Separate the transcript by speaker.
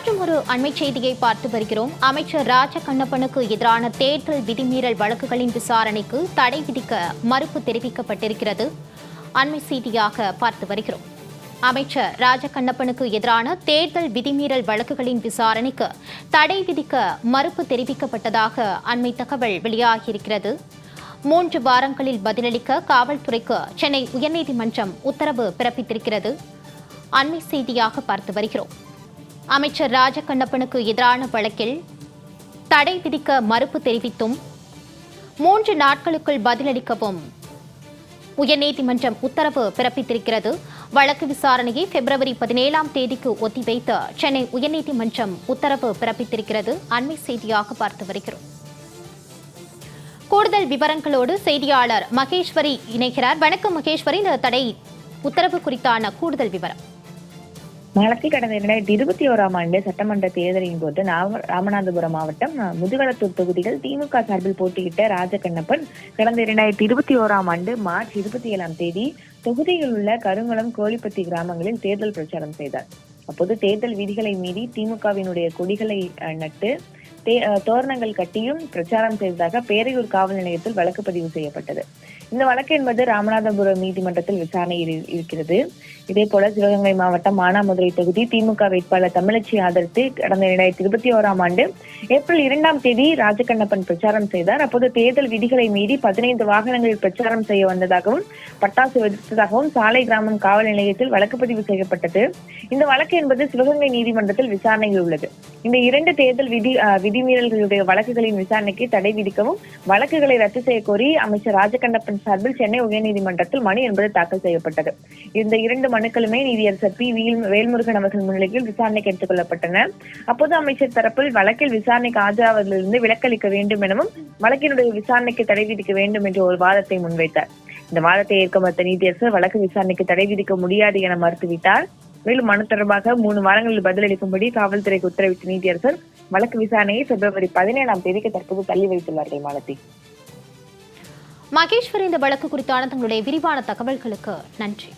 Speaker 1: மற்றும் ஒரு அண்மை செய்தியை பார்த்து வருகிறோம். அமைச்சர் ராஜ கண்ணப்பனுக்கு எதிரான தேர்தல் விதிமீறல் வழக்குகளின் விசாரணைக்கு தடை விதிக்க மறுப்பு தெரிவிக்கப்பட்டிருக்கிறது. அண்மை செய்தியாக பார்த்து வருகிறோம். அமைச்சர் ராஜ கண்ணப்பனுக்கு எதிரான தேர்தல் விதிமீறல் வழக்குகளின் விசாரணைக்கு தடை விதிக்க மறுப்பு தெரிவிக்கப்பட்டதாக அண்மை தகவல் வெளியாகியிருக்கிறது. மூன்று வாரங்களில் பதிலளிக்க காவல்துறைக்கு சென்னை உயர்நீதிமன்றம் உத்தரவு பிறப்பித்திருக்கிறது. அண்மை செய்தியாக பார்த்து வருகிறோம். அமைச்சர் ராஜகண்ணப்பனுக்கு எதிரான வழக்கில் தடை விதிக்க மறுப்பு தெரிவித்தும் மூன்று நாட்களுக்குள் பதிலளிக்கவும் உயர்நீதிமன்றம் உத்தரவு பிறப்பித்திருக்கிறது. வழக்கு விசாரணையை பிப்ரவரி பதினேழாம் தேதிக்கு ஒத்திவைத்து சென்னை உயர்நீதிமன்றம் உத்தரவு பிறப்பித்திருக்கிறது. அண்மை செய்தியாக பார்த்து வருகிறோம். கூடுதல் விவரங்களோடு செய்தியாளர் மகேஸ்வரி இணைகிறார். வணக்கம் மகேஸ்வரி. இந்த தடை உத்தரவு குறித்தான கூடுதல் விவரம்.
Speaker 2: நாளைக்கு கடந்த இரண்டாயிரத்தி இருபத்தி ஓராம் ஆண்டு சட்டமன்ற தேர்தலின் போது ராமநாதபுரம் மாவட்டம் அஹ், முதுகளத்தூர் திமுக சார்பில் போட்டியிட்ட ராஜகண்ணப்பன் கடந்த இரண்டாயிரத்தி இருபத்தி ஓராம் ஆண்டு மார்ச் இருபத்தி ஏழாம் தேதி தொகுதியில் உள்ள கருங்குளம் கோழிப்பட்டி கிராமங்களில் தேர்தல் பிரச்சாரம் செய்தார். அப்போது தேர்தல் விதிகளை மீறி திமுகவினுடைய கொடிகளை அஹ், நட்டு தோரணங்கள் கட்டியும் பிரச்சாரம் செய்ததாக பேரையூர் காவல் நிலையத்தில் வழக்கு பதிவு செய்யப்பட்டது. இந்த வழக்கு என்பது ராமநாதபுரம் நீதிமன்றத்தில் விசாரணை இருக்கிறது. இதே போல சிவகங்கை மாவட்டம் மானாமதுரை தொகுதி திமுக வேட்பாளர் தமிழச்சி ஆதரித்து கடந்த இரண்டாயிரத்தி இருபத்தி ஓராம் ஆண்டு ஏப்ரல் இரண்டாம் தேதி ராஜகண்ணப்பன் பிரச்சாரம் செய்தார். அப்போது தேர்தல் விதிகளை மீறி பதினைந்து வாகனங்களில் பிரச்சாரம் செய்ய வந்ததாகவும் பட்டாசு வெடித்ததாகவும் சாலை கிராமம் காவல் நிலையத்தில் வழக்கு பதிவு செய்யப்பட்டது. இந்த வழக்கு என்பது சிவகங்கை நீதிமன்றத்தில் விசாரணையில் உள்ளது. இந்த இரண்டு தேர்தல் விதி விதிமீறல்களுடைய வழக்குகளின் விசாரணைக்கு தடை விதிக்கவும் வழக்குகளை ரத்து செய்ய கோரி அமைச்சர் ராஜகண்ணப்பன் சார்பில் சென்னை உயர்நீதிமன்றத்தில் மனு என்பது தாக்கல் செய்யப்பட்டது. இந்த இரண்டு மனுக்களுமே நீதியரசர் பி. வீல் வேல்முருகன் அவர்கள் முன்னிலையில் விசாரணைக்கு எடுத்துக் கொள்ளப்பட்டன. அப்போது அமைச்சர் தரப்பில் வழக்கில் விசாரணைக்கு ஆஜராவதிலிருந்து விலக்களிக்க வேண்டும் எனவும் வழக்கினுடைய விசாரணைக்கு தடை விதிக்க வேண்டும் என்ற ஒரு வாதத்தை முன்வைத்தார். இந்த வாதத்தை ஏற்க மறுத்த நீதியரசர் வழக்கு விசாரணைக்கு தடை விதிக்க முடியாது என மறுத்துவிட்டார். மேலும் மனு தொடர்பாக மூணு வாரங்களில் பதிலளிக்கும்படி காவல்துறைக்கு உத்தரவிட்ட நீதியரசர் வழக்கு விசாரணையை பிப்ரவரி பதினேழாம் தேதிக்கு தற்போது தள்ளி வைத்துள்ளார்கள் மாலதி
Speaker 1: மகேஸ்வரி இந்த வழக்கு குறித்தான தங்களுடைய விரிவான தகவல்களுக்கு நன்றி.